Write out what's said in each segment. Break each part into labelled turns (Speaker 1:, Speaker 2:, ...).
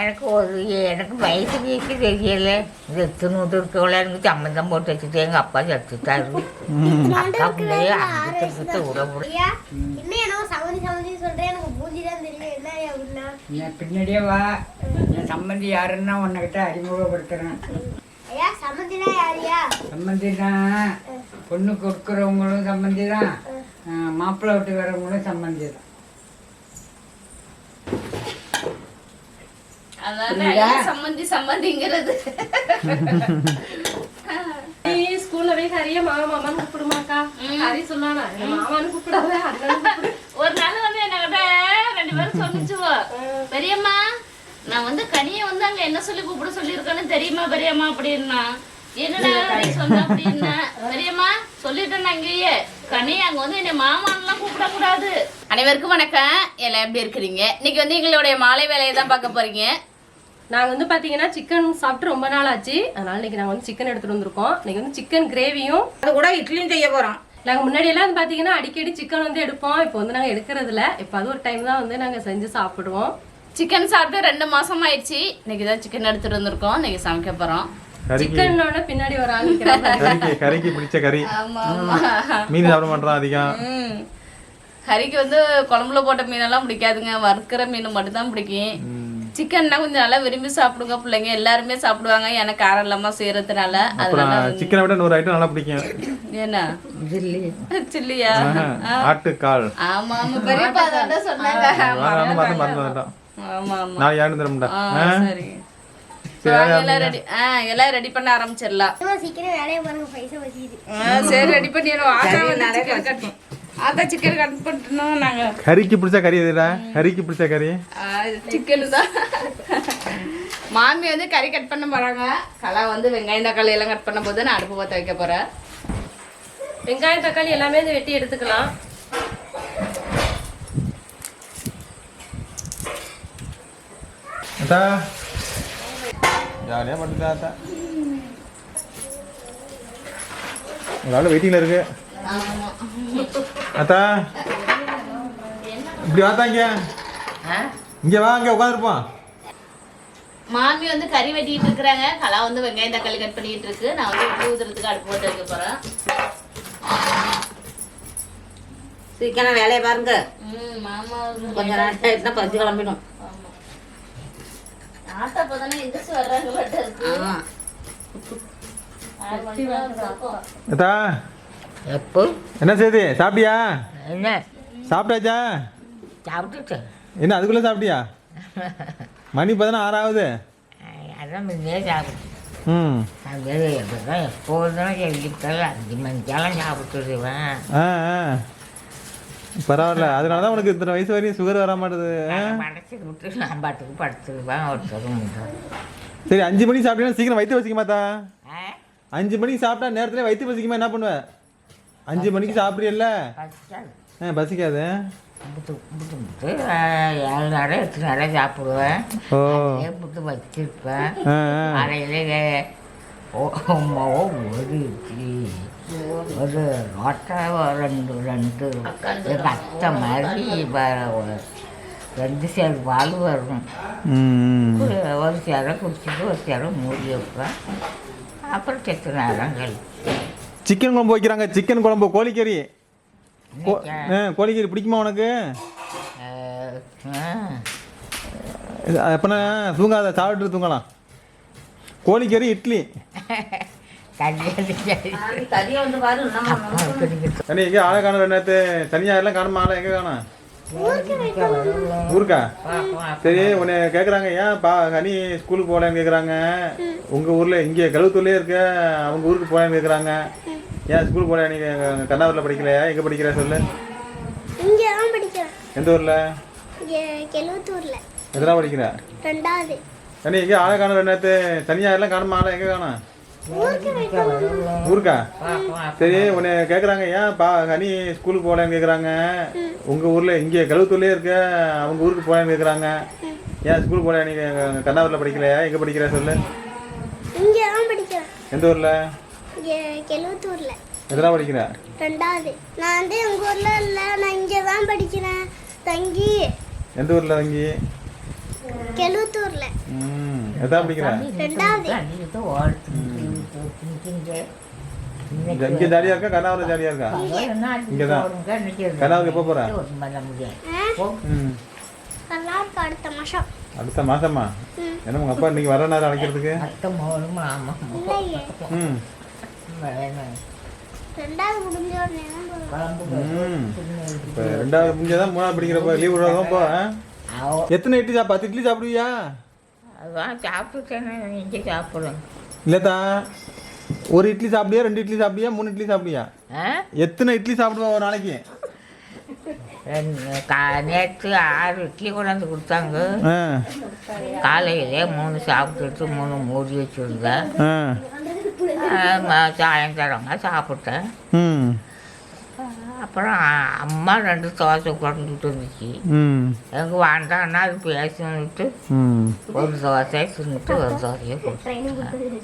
Speaker 1: எனக்கு ஒரு எனக்கு வயசு வீட்டு தெரியல. இந்த எத்தனூட்டு இருக்கவள எனக்கு சம்மந்தம் போட்டு வச்சுட்டு எங்கள் அப்பா சத்துட்டாரு. அக்கா பிள்ளைய அங்கிட்ட உறவு
Speaker 2: என் பின்னாடியே வா. என் சம்மந்தி யாருன்னா உன்கிட்ட அறிமுகப்படுத்துறேன்.
Speaker 3: ஐயா சமந்தினா யாரியா
Speaker 2: சம்மந்தி தான் பொண்ணு கொடுக்குறவங்களும் சம்மந்தி தான். மாப்பிள்ளை விட்டு வரவங்களும் சம்மந்தி தான்.
Speaker 4: அதான் ஐயா சம்மந்தி சம்மந்திங்கிறது.
Speaker 5: நீ ஸ்கூல்ல போய் ஹரிய மாமா மாமான்னு கூப்பிடுமாக்கா? ஹரி சொன்னானா என்ன மாமான்னு கூப்பிடாத
Speaker 4: ஒரு நாள் வந்து என்கிட்ட ரெண்டு பேரும் சொன்னிச்சுவோ பெரியம்மா நான் வந்து கனியை வந்து அங்க என்ன சொல்லி கூப்பிட சொல்லியிருக்கேன்னு தெரியுமா பெரியம்மா? அப்படின்னா என்னடா நீ சொன்ன அப்படின்னா பெரியம்மா சொல்லிட்டேன் அங்கேயே கனி அங்க வந்து என்னை மாமான்லாம் கூப்பிடக்கூடாது. அனைவருக்கும் வணக்கம். எல்லாம் எப்படி இருக்கிறீங்க? இன்னைக்கு வந்து எங்களுடைய மாலை வேலையை தான் பார்க்க போறீங்க.
Speaker 5: நாங்க வந்து பாத்தீங்கன்னா சிக்கன் சாப்பிட்டு ரொம்ப நாள் ஆச்சு. அதனால இன்னைக்கு நாங்க வந்து சிக்கன் எடுத்துட்டு வந்திருக்கோம். இன்னைக்கு வந்து சிக்கன் கிரேவியும்
Speaker 6: அது கூட இட்லியும் செய்ய போறோம்.
Speaker 5: நாங்க முன்னாடி எல்லாம் வந்து பாத்தீங்கன்னா அடிக்கடி சிக்கன் வந்து எடுப்போம். இப்போ வந்து நாங்க எடுக்கிறது இல்ல. இப்போ அது ஒரு டைம் தான் வந்து நாங்க செஞ்சு சாப்பிடுவோம்.
Speaker 4: சிக்கன் சாப்பிட்டு ரெண்டு மாசம் ஆயிடுச்சு. இன்னைக்கு தான் சிக்கன் எடுத்துட்டு வந்திருக்கோம். இன்னைக்கு சமைக்க போறோம்.
Speaker 7: கறிக்கு
Speaker 5: சிக்கனோட பின்னாடி ஒரு ஆள்.
Speaker 7: கறிக்கு கறிக்கு பிடிச்ச கறி. மீன் சாப்பிட மாட்டோம் அதிகம்.
Speaker 4: ஹரிக்கு வந்து குழம்புல போட்ட மீனெல்லாம் பிடிக்காதுங்க. வறுக்கிற மீன் மட்டும்தான் பிடிக்கும். சிக்கன்னா கொஞ்சம் நல்லா விரும்பி சாப்பிடுங்க பிள்ளைங்க. எல்லாருமே சாப்பிடுவாங்க. எனக்கு காரம் இல்லாம செய்யறதுனால. அதனால
Speaker 7: சிக்கனை விட நூறு ஐட்டம் நல்லா பிடிக்கும்.
Speaker 4: என்ன சில்லியா?
Speaker 7: ஆட்டுக்கால்.
Speaker 4: ஆமா ஆமா. பெரியப்பா அதான் சொன்னாங்க. ஆமா ஆமா
Speaker 7: நான் ஏன்னு தரமுண்டா
Speaker 4: ஆ, சரி. எல்லாம் ரெடி ஆ எல்லாம் ரெடி பண்ண ஆரம்பிச்சிடலாம். சரி ரெடி பண்ணிடுவோம் வந்து சிக்கன் கட் ஆத்தா சிக்கன் கட் பண்ணணும் நாங்க.
Speaker 7: கறிக்கு பிடிச்ச கறி எதுடா? கறிக்கு பிடிச்ச கறி?
Speaker 4: சிக்கன் தான் மாமி வந்து கறி கட் பண்ண போறாங்க. கலா வந்து வெங்காயம் தக்காளி எல்லாம் கட் பண்ண போது நான் அடுப்பு பற்ற வைக்க போறேன்.
Speaker 5: வெங்காயம் தக்காளி எல்லாமே வெட்டி எடுத்துக்கலாம்.
Speaker 7: அத்தா. ஜாலியாக படுத்துட்டா அத்தா. ஆள் வெயிட்டிங்கில் இருக்கு. அத்தா இப்படி வாத்தா இங்க. இங்கே வா இங்கே உட்காந்துருப்போம்.
Speaker 4: மாமி வந்து கறி வெட்டிட்டு இருக்கிறாங்க. கலா வந்து வெங்காயம் தக்காளி கட் பண்ணிட்டு இருக்கு. நான் வந்து உப்பு ஊத்துறதுக்கு அடுப்பு பற்ற வைக்க போறேன்.
Speaker 6: சீக்கிரம் வேலையை பாருங்க.
Speaker 4: ம் மாமா வந்து
Speaker 6: கொஞ்ச நேரம் ஆயிட்டுனா பறிச்சு கிளம்பிடும்.
Speaker 4: ஆமா.
Speaker 1: எப்போ
Speaker 7: என்ன செய்து? சாப்பிட்டியா?
Speaker 1: என்ன?
Speaker 7: சாப்பிட்டாச்சா?
Speaker 1: சாப்பிட்டுட்டேன்
Speaker 7: என்ன அதுக்குள்ளே சாப்பிட்டியா? மணி பார்த்தா ஆறாவது.
Speaker 1: அதான் முன்னே சாப்பிட்டு
Speaker 7: ம்.
Speaker 1: அது எப்படிதான் எப்போதும் எழுதிட்டாலும் அஞ்சு மணிக்கெல்லாம் சாப்பிட்டுருவேன்
Speaker 7: ஆ ஆ. பரவாயில்ல. அதனால தான் உனக்கு இத்தனை வயசு வரையும் சுகர் வர மாட்டேது. ஆ?
Speaker 1: படைச்சி விட்டு நான் பாட்டுக்கு படுத்துருவேன் ஒருத்தரும் முடியும்
Speaker 7: சரி அஞ்சு மணிக்கு சாப்பிட்டீங்கன்னா சீக்கிரம் வயிற்று வசிக்க மாத்தா
Speaker 1: ஆ?
Speaker 7: அஞ்சு மணிக்கு சாப்பிட்டா நேரத்துல வயிற்று வசிக்குமா என்ன பண்ணுவ? அஞ்சு மணிக்கு சாப்பிட்றியல்ல? ஆ பசிக்காது?
Speaker 1: ஏழு நேரம் எட்டு நேரம் சாப்பிடுவேன்.
Speaker 7: ஓ.
Speaker 1: புட்டு வச்சிருப்பேன். அம்மாவோ ஒரு இட்லி ஒரு ரொட்டை ரெண்டு ரெண்டு அத்தை மாதிரி ரெண்டு சேர் பால் வரும். ஒரு ஒரு சேரை குடிச்சிட்டு ஒரு சேரை மூடி வைப்பேன். அப்புறம் செத்து நேரம் கழிச்சு.
Speaker 7: சிக்கன் குழம்பு வைக்கிறாங்க. சிக்கன் குழம்பு கோழிக்கறி. கோ- ஆ கோழிக்கறி பிடிக்குமா உனக்கு? எப்போனா தூங்காத சாப்பிட்டு தூங்கலாம். கோழிக்கறி இட்லி.
Speaker 6: தனியா வந்து பாரு நம்ம
Speaker 7: அண்ணே எங்கே ஆளை காணும் நேற்று தனியாக எல்லாம் காணுமா? ஆளை எங்கே காணும்? ஊருக்கா சரி உன்னை கேட்குறாங்க ஏன் பா கனி ஸ்கூலுக்கு போகலன்னு கேட்குறாங்க உங்கள் ஊரில் இங்கே கழுவத்தூர்லேயே இருக்க அவங்க ஊருக்கு போகலன்னு கேட்குறாங்க ஏன் ஸ்கூலுக்கு போகல நீங்கள் கண்ணாவூரில் படிக்கலையா? எங்கே படிக்கிற சொல்லு.
Speaker 3: இங்கே தான் படிக்கிறேன்.
Speaker 7: எந்த ஊரில்?
Speaker 3: இங்கே கெழுவத்தூரில்
Speaker 7: எதனா படிக்கிற?
Speaker 3: ரெண்டாவது.
Speaker 7: கனி எங்கே ஆளை காணும் நேற்று தனியாக எல்லாம் காணுமா? ஆளை எங்கே காணும்? ஊருக்கா சரி உன்னை கேட்குறாங்க ஏன் பா கனி ஸ்கூலுக்கு போகலன்னு கேட்குறாங்க உங்கள் ஊரில் இங்கே கழுவத்தூர்லேயே இருக்க அவங்க ஊருக்கு போகலன்னு கேட்குறாங்க ஏன் ஸ்கூலுக்கு போகல நீங்கள் கண்ணாவூரில் படிக்கலையா? எங்கே படிக்கிற சொல்லு.
Speaker 3: இங்கே தான் படிக்கிறேன்.
Speaker 7: எந்த ஊரில்?
Speaker 3: கெழுவத்தூரில்.
Speaker 7: எதனா படிக்கிற?
Speaker 3: ரெண்டாவது. நான் வந்து எங்கள் ஊரில் இல்லை நான் இங்கே தான் படிக்கிறேன். தங்கி.
Speaker 7: எந்த ஊரில் தங்கி?
Speaker 3: கெழுவத்தூரில்.
Speaker 7: ம் எதான் படிக்கிற?
Speaker 3: ரெண்டாவது.
Speaker 1: இங்கே.
Speaker 7: இங்க இங்க ஜாலியா இருக்கா? கர்நாடகா ஜாலியா இருக்கா? இங்கதான். கர்நாடகா எப்போ போற?
Speaker 3: அடுத்த மாசம்.
Speaker 7: அடுத்த மாசமா? என்ன உங்க அப்பா இன்னைக்கு வர நேரம் அழைக்கிறதுக்கு?
Speaker 3: இல்லையே.
Speaker 7: ம்.
Speaker 3: ரெண்டாவது தான்
Speaker 7: முடிஞ்சதான் மூணாவது படிக்கிறப்ப லீவ் விடுறதும் போ எத்தனை இட்லி சாப்பிட பத்து இட்லி சாப்பிடுவியா?
Speaker 1: அதான் சாப்பிட்டுட்டேன்னு நீங்கள் சாப்பிடுங்க
Speaker 7: இல்லதா ஒரு இட்லி சாப்பிடுவியா ரெண்டு இட்லி சாப்பிடுவியா மூணு இட்லி சாப்பிடுவியா?
Speaker 1: ஆ?
Speaker 7: எத்தனை இட்லி சாப்பிடுவா ஒரு நாளைக்கு?
Speaker 1: நேற்று ஆறு இட்லி கொண்டாந்து கொடுத்தாங்க. காலையிலே மூணு சாப்பிட்டுட்டு மூணு மூடி வச்சுருந்தேன்.
Speaker 7: ஆ.
Speaker 1: சாயந்தரங்க சாப்பிட்டேன். அப்புறம் அம்மா ரெண்டு தோசை குழந்துட்டு இருந்துச்சு.
Speaker 7: ம்.
Speaker 1: எங்கே வேண்டாம்னா அது பேசணுன்ட்டு
Speaker 7: ம்.
Speaker 1: ஒரு தோசை தின்னுட்டு ஒரு தோசையை கொடுத்தேன்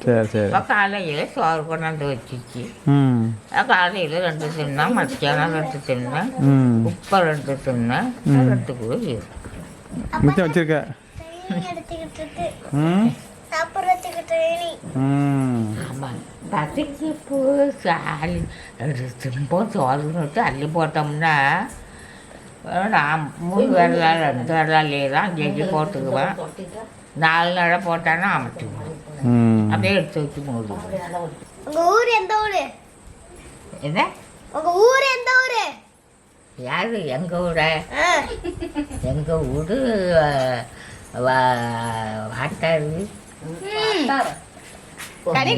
Speaker 7: சரி சரி.
Speaker 1: இப்போ காலையில் சோறு கொண்டாந்து வச்சிச்சு.
Speaker 7: ம்.
Speaker 1: காலையில் ரெண்டு தின்னேன் மத்தியானம் ரெண்டு தின்னேன்
Speaker 7: ம்.
Speaker 1: உப்பை ரெண்டு தின்னேன் ரெண்டு கூட
Speaker 7: மிச்சம் வச்சிருக்க?
Speaker 3: சாப்பிட்றதுக்கு ட்ரெயினிங்
Speaker 7: ம்.
Speaker 1: ஆமாம். பசிக்கு பூ சாலி திரும்ப சோறுன்னுட்டு அள்ளி போட்டோம்னா நான் மூணு வரலாம் ரெண்டு வரலாலே தான் அங்கேயே போட்டுக்குவேன் நாலு நடை போட்டானா அமைச்சுக்குவேன் அப்படியே எடுத்து வச்சு மூடு
Speaker 3: உங்க ஊர் எந்த ஊரு
Speaker 1: என்ன
Speaker 3: உங்க ஊர் எந்த ஊரு
Speaker 1: யாரு எங்கள் ஊட
Speaker 3: ஆ,
Speaker 1: எங்கள் ஊர் வாட்டாரு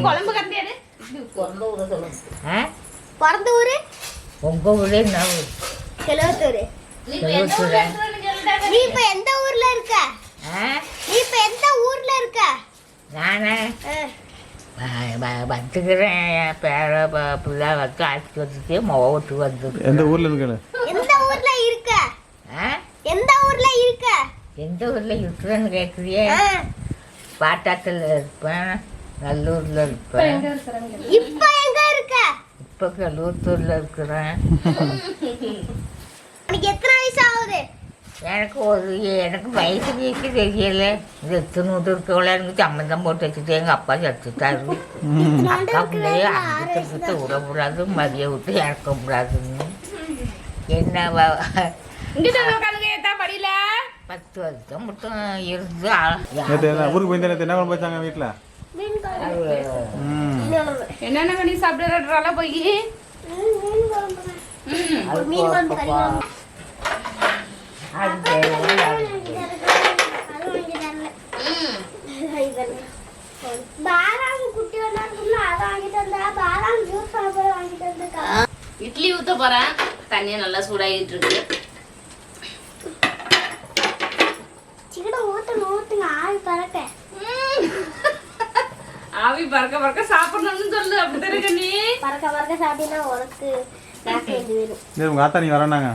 Speaker 4: குழம்பு கட்டியாரு
Speaker 3: பிறந்த ஊரு
Speaker 1: உங்கள் ஊரே என்ன ஊர்?
Speaker 3: கிழவத்தூர்
Speaker 4: நீ இப்ப எந்த ஊர்ல இருக்கிறன்னு கேளுடா.
Speaker 3: நீ இப்ப எந்த ஊர்ல இருக்க?
Speaker 1: ஆ?
Speaker 3: நீ இப்ப எந்த ஊர்ல இருக்க?
Speaker 1: நானே? வந்துக்கிறேன். பேர ப- பிள்ளை வந்து அழைச்சிட்டு வந்துட்டு மோட்டு வந்து
Speaker 7: எந்த ஊரில் இருக்கல
Speaker 3: எந்த ஊர்ல இருக்க?
Speaker 1: ஆ?
Speaker 3: எந்த ஊர்ல இருக்க?
Speaker 1: எந்த ஊரில் இருக்கிறேன்னு கேட்குறியே பாட்டாத்தில் இருப்பேன். நல்லூரில் இருப்பேன்
Speaker 3: இப்ப எங்க இருக்க
Speaker 1: இப்போ கல்லூத்தூரில் இருக்கிறேன்.
Speaker 3: உனக்கு எத்தனை வயசு ஆகுது
Speaker 1: எனக்கு ஒரு எனக்கு வயசு வயசு தெரியல. இது எத்தனூட்டு இருக்கவள எனக்கு சம்மந்தம் போட்டு வச்சுட்டு எங்கள் அப்பா செத்துட்டாரு அக்கா பிள்ளைய அங்கிட்ட விடக்கூடாது மதிய விட்டு இறக்கக்கூடாதுன்னு என்ன
Speaker 4: உட்காந்துங்க ஏத்தா படியில?
Speaker 1: பத்து வருஷம் மட்டும் இருந்து
Speaker 7: என்ன ஊருக்கு போயிருந்தேன் என்ன குழம்பு வச்சாங்க வீட்டில்
Speaker 3: மீன் குழம்பு
Speaker 1: அது
Speaker 7: ம்
Speaker 3: மீன் குழம்பு
Speaker 4: என்னென்ன கனி சாப்பிடுறால போய்
Speaker 3: ம், மீன் குழம்பு
Speaker 1: அது
Speaker 3: மீன் குழம்பு கறி
Speaker 1: போ-
Speaker 3: குழம்பு
Speaker 1: அது தெரியல.
Speaker 3: அது வாங்கி தரல வாங்கி தரல பாதாம் குட்டி வந்தாருக்குள்ள அதை வாங்கிட்டு வந்தா பாதாம் ஜூஸ் சாப்பிட வாங்கிட்டு வந்திருக்கா
Speaker 4: இட்லி ஊத்த போறேன் தண்ணி நல்லா சூடாகிட்டு இருக்கு
Speaker 3: சிக்கனை ஊற்றுங்க ஊற்றுங்க ஆவி பறக்க
Speaker 4: ஆவி பறக்க பறக்க சாப்பிடணும்னு சொல்லு. அப்படித்தானே கண்ணி
Speaker 3: பறக்க பறக்க சாப்பிட்டீங்கன்னா உனக்கு
Speaker 7: சரி உங்கள் ஆத்தா நீங்கள் வரேனாங்க?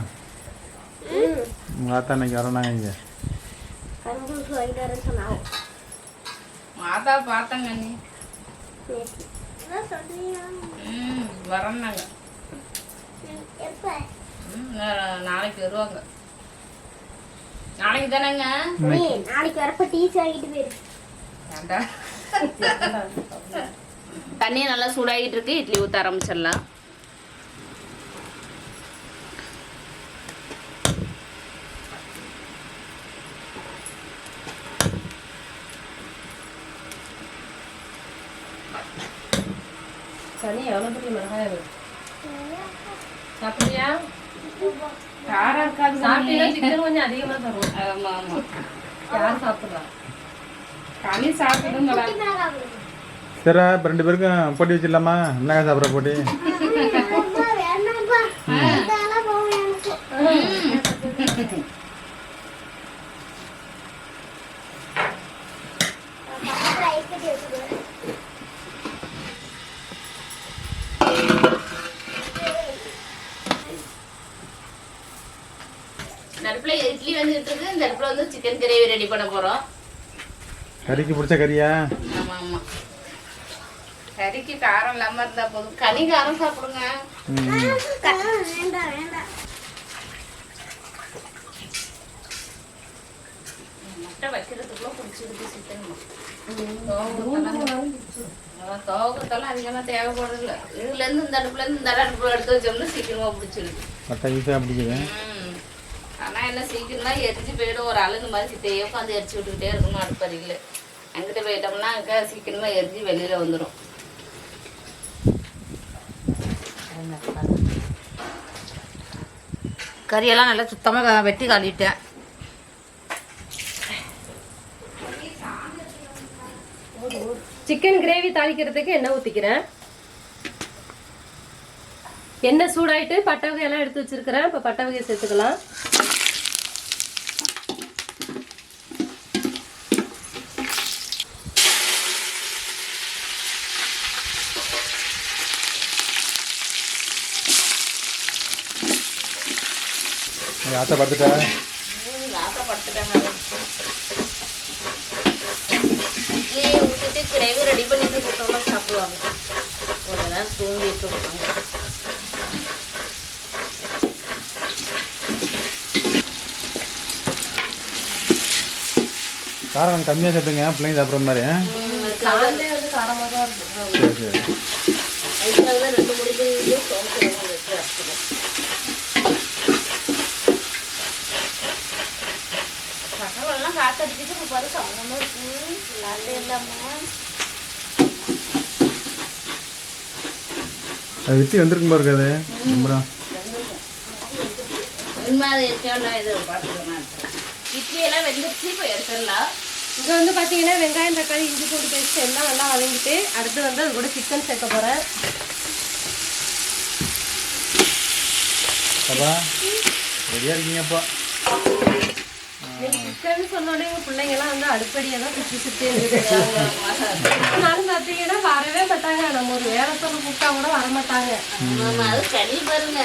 Speaker 3: ம்.
Speaker 7: உங்கள் ஆத்தா இன்னைக்கு வரேனாங்க இங்கே.
Speaker 4: மாதா
Speaker 3: சொன்னீங்க.
Speaker 4: ம் வரேன்னாங்க நா- நாளைக்கு வருவாங்க. நாளைக்கு தானேங்க?
Speaker 3: நீ நாளைக்கு வரப்ப டீச்சர் வாங்கிட்டு போயிரு.
Speaker 4: வேண்டாம். தண்ணி நல்லா சூடாகிட்டு இருக்கு. இட்லி ஊத்த ஆரம்பிச்சிடலாம்.
Speaker 5: சனி எவ்வளோ பெரிய மிளகாய்
Speaker 4: காரம் இருக்காது.
Speaker 5: சாப்பிட்டீங்கன்னா சிக்கன் கொஞ்சம் அதிகமாக தரும்
Speaker 4: ஆமா ஆமா.
Speaker 5: யார் சாப்பிட்றா?
Speaker 4: கனி சாப்பிடுங்களா
Speaker 7: சரி இப்போ ரெண்டு பேருக்கும் போட்டி வச்சிடலாமா? என்னங்க சாப்பிட்ற போட்டி?
Speaker 4: அடுப்புல இட்லி வந்துட்டு இருக்கு. இந்த அடுப்புல வந்து சிக்கன் கிரேவி ரெடி பண்ண போறோம்.
Speaker 7: கறிக்கு பிடிச்ச கறியா?
Speaker 4: கறிக்கு காரம் இல்லாம இருந்தா போதும். கனி காரம் சாப்பிடுங்க.
Speaker 3: வேண்டாம் வேண்டாம்
Speaker 4: முட்டை வைக்கிறதுக்குள்ள பிடிச்சிருக்கு சிக்கன் தோகத்தெல்லாம் அதிகமாக தேவைப்படுறதில்ல. இதுலேருந்து இந்த அடுப்புலேருந்து இந்த அடுப்புல எடுத்து வச்சோம்னா சீக்கிரமாக பிடிச்சிருக்கு
Speaker 7: கரெக்டாக ஈஸியாக பிடிக்குது.
Speaker 4: என்ன சீக்கிரமா எரிஞ்சு போயிடும். ஒரு அழுகு மாதிரி கிட்டேயே உட்காந்து எரிச்சு விட்டுக்கிட்டே இருக்கணும் அடுப்பறியில் போயிட்டோம்னா அங்கே சீக்கிரமா எரிஞ்சு வெளியில வந்துடும்
Speaker 6: கறியெல்லாம் நல்லா சுத்தமாக வெட்டி காலிட்டேன்.
Speaker 5: சிக்கன் கிரேவி தாளிக்கிறதுக்கு எண்ணெய் ஊற்றிக்கிறேன் எண்ணெய் சூடாயிட்டு பட்டை வகையெல்லாம் எடுத்து வச்சிருக்கிறேன். இப்போ பட்டை வகையை சேர்த்துக்கலாம்.
Speaker 4: இட்லியை ஊற்றிட்டு கிரேவி ரெடி பண்ணிட்டு கொடுத்தோம்னா சாப்பிடுவாங்க. ஒரு நேரம் தூங்கிட்டு இருப்பாங்க
Speaker 7: காரம் கம்மியாக சேர்த்துங்க பிள்ளைங்க சாப்பிட்ற மாதிரி. சரி சரி.
Speaker 4: ரெண்டு முடிக்கு இப்போ பாரு சம்மந்தமாக இருக்கு நல்லா இல்லாமல்
Speaker 7: அது வித்தி வந்திருக்கும் பாருங்க அது. ரொம்ப
Speaker 4: இனிமே அது இருக்கா இது பார்த்துக்கலாம் இட்லி எல்லாம் வெந்துருச்சு இப்போ எடுத்துடலாம்.
Speaker 5: இங்கே வந்து பார்த்தீங்கன்னா வெங்காயம் தக்காளி இஞ்சி பூண்டு பேஸ்ட் எல்லாம் நல்லா வதங்கிட்டு அடுத்து வந்து அது கூட சிக்கன் சேர்க்க போகிறேன்
Speaker 7: ரெடியாக இருக்கீங்கப்பா
Speaker 5: சிக்கன் சொன்னோடனே எங்கள் பிள்ளைங்கலாம் வந்து அடுப்படியை தான் சுற்றி சுற்றி இருந்துருக்காங்க நானும் பார்த்தீங்கன்னா வரவே மாட்டாங்க. நம்ம ஒரு வேலை சொல்ல கூப்பிட்டா கூட வரமாட்டாங்க.
Speaker 4: ஆமா, அது கறி பாருங்க.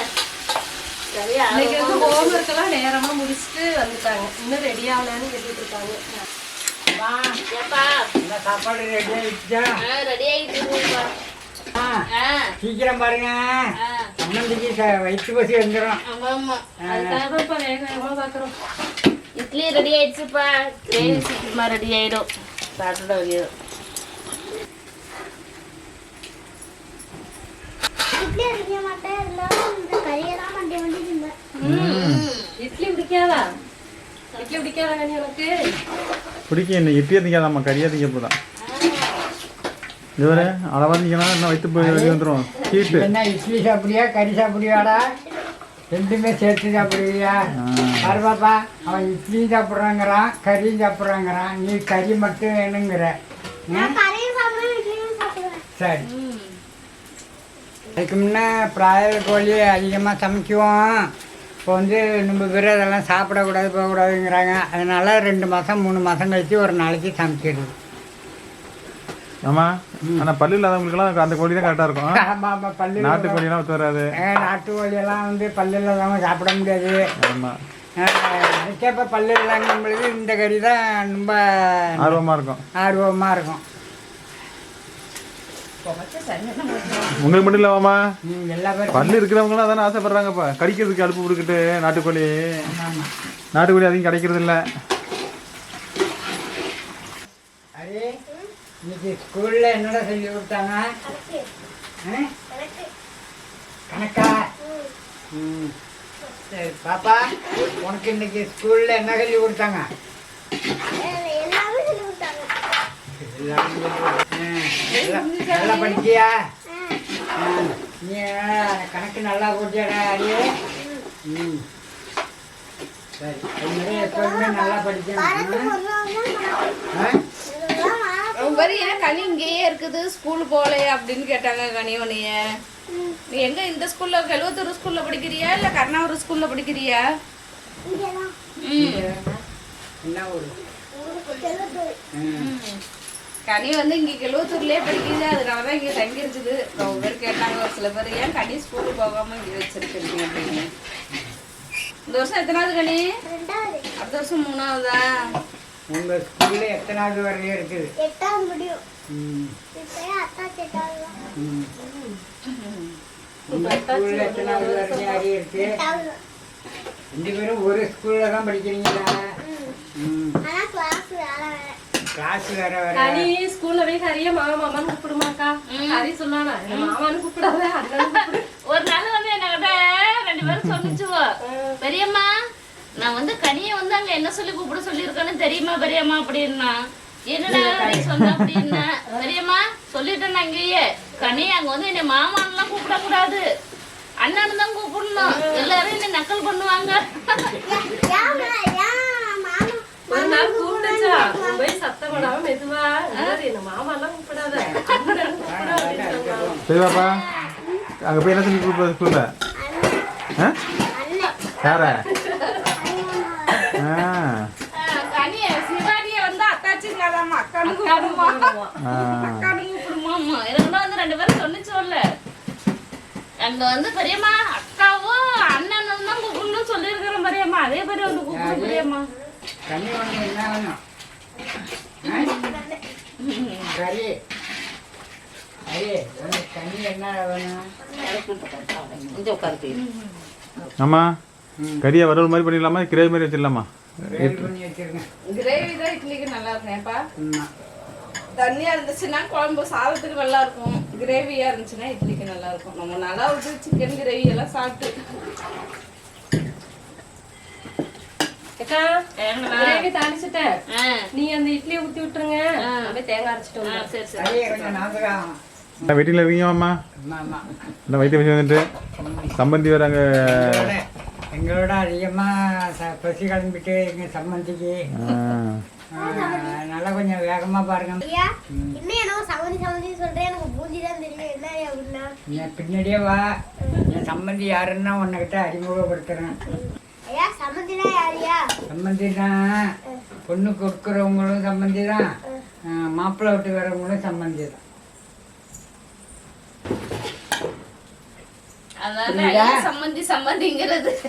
Speaker 4: கறி
Speaker 5: இன்னைக்கு வந்து ஹோம் ஒர்க்கெல்லாம் நேரமாக முடிச்சுட்டு வந்துட்டாங்க. இன்னும் ரெடி ஆகலான்னு கேட்டுட்டு இருக்காங்க.
Speaker 4: ஏப்பா.
Speaker 2: இந்த சாப்பாடு ரெடி ஆயிடுச்சா?
Speaker 4: ரெடி
Speaker 2: சீக்கிரம் பாருங்க.
Speaker 4: ஆ.
Speaker 2: சம்மந்திக்கு ச- வயிற்று பசி வந்துடும்
Speaker 4: ஆமா ஆமா
Speaker 5: அதுக்காக இப்போ வேக பார்க்குறோம்
Speaker 4: இட்லி ரெடி ஆயிடுச்சுப்பா கிரேவி சீக்கிரமா ரெடி ஆயிடும் சாப்பிட
Speaker 3: இட்லி
Speaker 5: பிடிக்காதா இட்லி பிடிக்காதா உனக்கு
Speaker 7: பிடிக்கும் இன்னைக்கு இட்லியாக திங்காதாம்மா கறியாக திங்க போதான் இதுவரை அளவாக திங்கன்னா இன்னும் வயிற்று போய் வந்துடும் ஹீட்டு
Speaker 2: என்ன இட்லி சாப்பிடுவியா கறி சாப்பிடுவியாடா ரெண்டுமே சேர்த்து சாப்பிடுவியா? பாரு பாப்பா அவன் இட்லியும் சாப்பிட்றாங்கிறான் கறியும் சாப்பிட்றாங்கிறான். நீ கறி மட்டும் வேணுங்கிற. சரி. அதுக்கு முன்னே பிராயல் கோழி அதிகமாக சமைக்குவோம். இப்போ வந்து நம்ம பேர் அதெல்லாம் சாப்பிடக்கூடாது போகக்கூடாதுங்கிறாங்க. அதனால ரெண்டு மாதம் மூணு மாதம் கழிச்சு ஒரு நாளைக்கு சமைச்சிடுது
Speaker 7: ஆமாம் ஆனால் பல்லு இல்லாதவங்களுக்குலாம் அந்த கோழி தான் கரெக்டாக இருக்கும்.
Speaker 2: ஆமாம் ஆமாம் பல்லு
Speaker 7: நாட்டு கோழிலாம் ஒத்து வராது.
Speaker 2: நாட்டு கோழியெல்லாம் வந்து பல்லு இல்லாதவங்க சாப்பிட முடியாது.
Speaker 7: ஆமாம்
Speaker 2: அதுக்கேப்ப பல்லு இல்லைங்கும் பொழுது இந்த கறி தான் ரொம்ப
Speaker 7: ஆர்வமாக இருக்கும்.
Speaker 2: ஆர்வமாக இருக்கும்.
Speaker 7: உங்களுக்கு மட்டும்
Speaker 2: பேரும்
Speaker 7: பல்லு இருக்கிறவங்களும் அதானே ஆசைப்படுறாங்கப்பா. கடிக்கிறதுக்கு அடுப்பு கொடுக்கிட்டு நாட்டுக்கோழி. நாட்டுக்கோழி அதிகம் கிடைக்கிறது இல்லை
Speaker 2: இன்னைக்கு ஸ்கூலில் என்னடா சொல்லி கொடுத்தாங்க?
Speaker 3: கணக்கு.
Speaker 2: ம். சரி பாப்பா உனக்கு இன்னைக்கு ஸ்கூலில் என்ன சொல்லி கொடுத்தாங்க? நல்லா- படிச்சியா நீ கணக்கு நல்லா போட்டியாடா அடியே ம். சரி அது மாதிரி எப்போதுமே நல்லா படிக்கணும். ஆ?
Speaker 4: பேர் ஏன் கனி இங்கேயே இருக்குது? ஸ்கூல் போகலையே அப்படின்னு கேட்டாங்க கனி உன்னைய. நீ எங்க இந்த ஸ்கூல்ல கெழுவத்தூர் ஸ்கூல்ல படிக்கிறியா இல்ல கர்ணாவூர் ஸ்கூல்ல படிக்கிறியா. கனி வந்து இங்க கெழுவத்தூர்லயே படிக்குது அதனாலதான் இங்க தங்கி இருக்குது ரொம்ப பேர் கேட்டாங்க ஒரு சில பேர் ஏன் கனி ஸ்கூலுக்கு போகாம இங்க வச்சிருக்கீங்க? அப்படின்னு. இந்த வருஷம் எத்தனாவது கனி?
Speaker 3: ரெண்டாவது.
Speaker 4: அடுத்த வருஷம் மூணாவதா?
Speaker 2: உங்க ஸ்கூல்ல எத்தனாவது வரையும் இருக்குது?
Speaker 3: எட்டாவது முடியும்.
Speaker 2: ஸ்கூல்ல எத்தனாவது வரையும் அறிய இருக்கு. ரெண்டு பேரும் ஒரு ஸ்கூல்ல தான் படிக்கிறீங்களா
Speaker 3: ம்.
Speaker 2: ம்.
Speaker 3: ஆனா கிளாஸ் வேற வேற.
Speaker 2: கிளாஸ் வேற வேற.
Speaker 5: கனி ஸ்கூல்ல போய் ஹரிய மாமா மாமான்னு கூப்பிடுமாக்கா ஹரி சொன்னானா என்ன மாமான்னு கூப்பிடாத
Speaker 4: ஒரு நாள் வந்து என்கிட்ட ரெண்டு பேரும் சொல்லிச்சுவோ பெரியம்மா நான் வந்து கனியை வந்து அங்க என்ன சொல்லி கூப்பிட சொல்லியிருக்கேன்னு தெரியுமா பெரியம்மா? அப்படின்னா என்னடா நீ சொன்ன அப்படின்னா பெரியம்மா சொல்லிட்டேன் அங்கேயே கனி அங்க வந்து என்னை மாமான்லாம் கூப்பிடக்கூடாது. அண்ணன் தான் கூப்பிடணும். எல்லாரும் என்னை நக்கல் பண்ணுவாங்க.
Speaker 3: ஏம்மா, ஏன் மாமா
Speaker 5: ஒரு நாள் கூப்பிட்டுச்சா? உன் போய் சத்தம் போடாம மெதுவா எல்லாரும் என்ன மாமாலாம் கூப்பிடாத? அண்ணன் கூப்பிட அப்படின்னு சொன்னான்.
Speaker 7: சரி பாப்பா அங்கே போய் என்ன சொல்லி கூப்பிடுறது ஸ்கூலில் ஆ? யார?
Speaker 4: அக்கானு கூப்பிடுமா
Speaker 7: ஆ
Speaker 4: அக்கானு கூப்பிடுமாம்மா இதெல்லாம் வந்து ரெண்டு பேரும் சொன்னிச்சோல்ல அங்க வந்து பெரியம்மா அக்காவும் அண்ணனும் தான் கூப்பிடணும்னு சொல்லியிருக்கிறேன் பெரியம்மா. அதே மாதிரி வந்து கூப்பிடு பெரியம்மா
Speaker 2: என்ன வேணும்?
Speaker 7: ஆமா கறியை வறுவல் மாதிரி பண்ணிடலாமா? கிரேவி மாதிரி வச்சிடலாமா?
Speaker 2: வேல் பண்ணி வச்சிருக்கேன்
Speaker 6: கிரேவி தான் இட்லிக்கு நல்லா இருக்கும்ப்பா. தண்ணியா இருந்துச்சுன்னா குழம்பு சாதத்துக்கு நல்லா இருக்கும். கிரேவியா இருந்துச்சுன்னா இட்லிக்கு நல்லா இருக்கும். நம்ம நல்லா வந்து சிக்கன் கிரேவி எல்லாம் சாப்பிட்டு?
Speaker 5: கிரேவி தாளிச்சுட்டேன்
Speaker 4: ஆ,
Speaker 5: நீ அந்த இட்லியை ஊத்தி விட்டுருங்க. அப்படியே தேங்காய் அரைச்சிட்டு
Speaker 7: வெயிட்டில் இருக்கீங்க மாமா இல்லை வயிற்று வச்சு வந்துட்டு? சம்பந்தி வராங்க
Speaker 2: எங்களோட அதிகமாக ச பசி கிளம்பிட்டு எங்கள் சம்மந்திக்கு. நல்லா கொஞ்சம் வேகமாக பாருங்க.
Speaker 3: ஐயா இன்னும் என்னவோ சமந்தி சமந்தி சொல்றேன். எனக்கு பூந்தி தான் தெரியும். என்ன அப்படின்னா
Speaker 2: நீ பின்னாடியே வா. என் சம்மந்தி யாருன்னா உன்கிட்ட அறிமுகப்படுத்துறேன்.
Speaker 3: ஐயா யாரியா
Speaker 2: சம்மந்தி தான் பொண்ணு கொடுக்குறவங்களும் சம்மந்தி தான் மாப்பிள்ளை விட்டு வரவங்களும் சம்மந்தி தான்
Speaker 4: ஐயா சம்மந்தி சம்மந்திங்கிறது.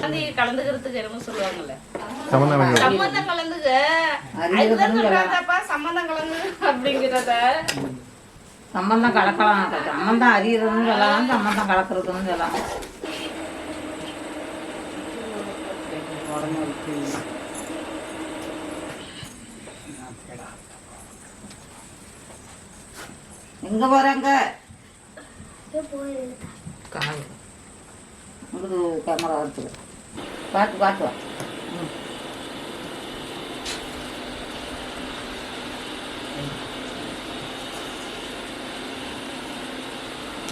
Speaker 4: சம்மந்தி கலந்துக்கிறதுக்கு என்னமோ சொல்லுவாங்கல்ல. சம்மந்தம் கலந்துக்க. அதுதான் சொல்றாங்கப்பா சம்மந்தம் கலந்து அப்படிங்கிறத.
Speaker 6: சம்பந்தம் கலக்கலாம். சம்பந்தம் அறியறதுன்னு சொல்லலாம் சம்பந்தம் கலக்கிறதுன்னு சொல்லலாம். எங்க போறாங்க? உங்களுக்கு கேமரா இருக்குது பார்த்து பார்த்து வா.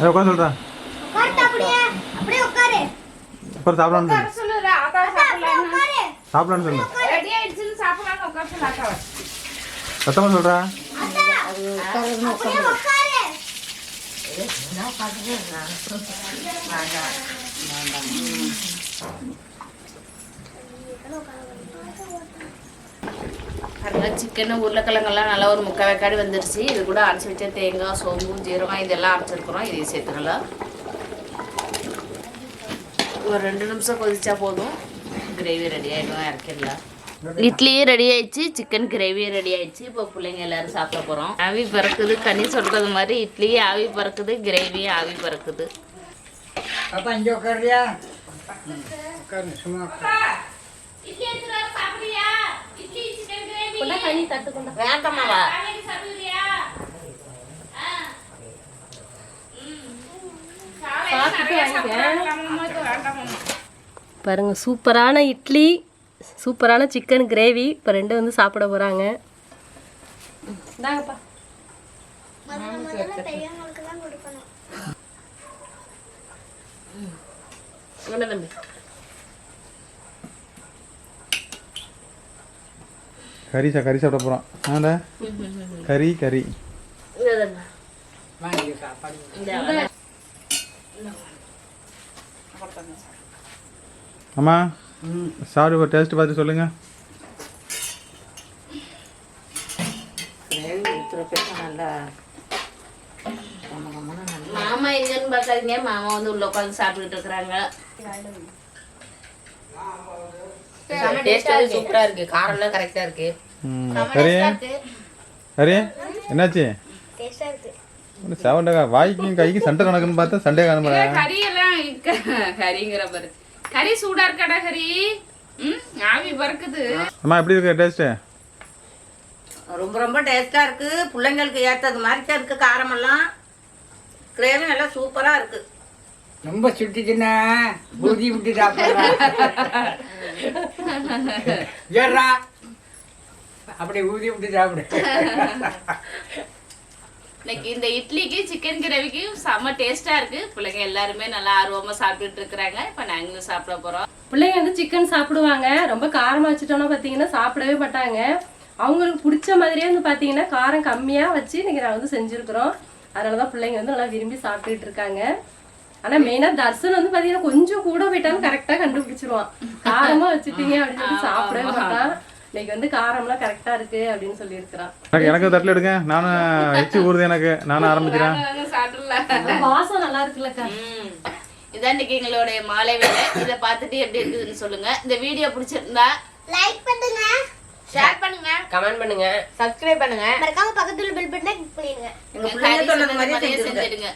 Speaker 7: உட்காந்து சொல்கிறா
Speaker 3: உட்காருடா அப்படியே அப்படியே உட்காரு.
Speaker 7: அப்புறம்
Speaker 4: சாப்பிடலாம் சாப்பிடலாம்னு சொல்லு ஆக்காவை
Speaker 7: சத்தமாக சொல்கிறா
Speaker 6: அது உட்காருன்னு
Speaker 3: அப்படியே உட்காரு
Speaker 4: சிக்கன் உருளைக்கிழங்கெல்லாம் நல்லா ஒரு முக்கால் வேக்காடு வந்துருச்சு இது கூட அரைச்சி வச்ச தேங்காய் சோம்பு ஜீரகம் இதெல்லாம் அரைச்சிருக்கிறோம் இதையும் சேர்த்துக்கலாம் ஒரு ரெண்டு நிமிஷம் கொதிச்சா போதும். கிரேவி ரெடி ஆகிடும் இறக்கிடலாம். இட்லியும் ரெடி ஆயிடுச்சு சிக்கன் கிரேவியும் ரெடி ஆயிடுச்சு. இப்போ பிள்ளைங்க எல்லாரும் சாப்பிட போகிறோம் ஆவி பறக்குது. கனி சொல்கிறது மாதிரி இட்லியும் ஆவி பறக்குது கிரேவியும் ஆவி பறக்குது.
Speaker 5: பாருங்க சூப்பரான இட்லி. சூப்பரான சிக்கன் கிரேவி இப்போ ரெண்டும் வந்து சாப்பிட போகிறாங்க இந்தாங்கப்பா.
Speaker 4: என்ன தம்பி.
Speaker 7: கறி சா கறி சாப்பிட போகிறோம் ஆண்டா கறி கறி. அம்மா.
Speaker 2: ம்
Speaker 7: சாப்பிட்டு டேஸ்ட் பார்த்து சொல்லுங்கள்
Speaker 6: பேச நல்லா
Speaker 4: மாமா எங்கன்னு பார்க்காதீங்க. மாமா வந்து உள்ள உட்காந்து சாப்பிட்டுட்டு இருக்கிறாங்க.
Speaker 6: சூப்பராக இருக்கு. காரம்லாம் கரெக்டாக இருக்கு.
Speaker 7: ம் கறி கறி என்னாச்சு
Speaker 3: டேஸ்டா இருக்கு.
Speaker 7: சவுண்டா வாய்க்கும் கைக்கு சண்டை கணக்குன்னு பார்த்தா சண்டே காணுமாடா.
Speaker 4: கறியெல்லாம் கறிங்கிற பாரு. கறி சூடா இருக்காடா கறி. ம் ஆவி பறக்குது.
Speaker 7: அம்மா எப்படி இருக்கு டேஸ்ட்டு
Speaker 1: ரொம்ப ரொம்ப டேஸ்ட்டாக இருக்குது பிள்ளைங்களுக்கு ஏற்றது மாதிரி தான் இருக்குது காரமெல்லாம். கிரேவி நல்லா சூப்பராக இருக்குது
Speaker 2: ரொம்ப சுட்டிச்சுன்னா ஊதி விட்டு சாப்பிட்றா ஏறா. அப்படி ஊதி விட்டு சாப்பிடு
Speaker 4: இன்னைக்கு இந்த இட்லிக்கு சிக்கன் கிரேவிக்கு செம்ம டேஸ்டா இருக்கு. பிள்ளைங்க எல்லாருமே நல்லா ஆர்வமா சாப்பிட்டுட்டு இருக்கிறாங்க. இப்ப நாங்களும் சாப்பிட போறோம்.
Speaker 5: பிள்ளைங்க வந்து சிக்கன் சாப்பிடுவாங்க. ரொம்ப காரமா வச்சுட்டோம்னா பார்த்தீங்கன்னா சாப்பிடவே மாட்டாங்க. அவங்களுக்கு பிடிச்ச மாதிரியே வந்து பார்த்தீங்கன்னா காரம் கம்மியாக வச்சு இன்னைக்கு நான் வந்து செஞ்சுருக்குறோம். அதனால தான் பிள்ளைங்க வந்து நல்லா விரும்பி சாப்பிட்டுட்டு இருக்காங்க. ஆனால் மெயினாக தர்சன் வந்து பார்த்தீங்கன்னா கொஞ்சம் கூட போயிட்டாலும் கரெக்டாக கண்டுபிடிச்சிருவான். காரமாக வச்சுட்டீங்க அப்படின்னு சொல்லி சாப்பிடவே மாட்டான். இன்னைக்கு வந்து காரம்லாம் கரெக்டாக இருக்கு அப்படின்னு சொல்லியிருக்கிறான்.
Speaker 7: எனக்கு எனக்கு தட்டில் எடுங்க. நானும் எச்சி ஊறுது எனக்கு. நானும் ஆரம்பிக்கிறேன்.
Speaker 5: வாசம் நல்லா இருக்குல்லக்கா.
Speaker 4: இதான் இன்னைக்கு எங்களுடைய மாலை வேலை. இதை பார்த்துட்டு எப்படி இருக்குதுன்னு சொல்லுங்க. இந்த வீடியோ பிடிச்சிருந்தா
Speaker 3: லைக் பண்ணுங்க.
Speaker 4: ஷேர் பண்ணுங்க.
Speaker 5: கமெண்ட் பண்ணுங்க.
Speaker 1: சப்ஸ்கிரைப் பண்ணுங்கள்
Speaker 3: மறக்காம பக்கத்துல பெல் பட்டனை கிளிக் பண்ணிடுங்க.
Speaker 1: எங்கள் பிள்ளைங்க
Speaker 4: மாதிரியே
Speaker 1: செஞ்சுருங்க.
Speaker 4: செஞ்சிடுங்க.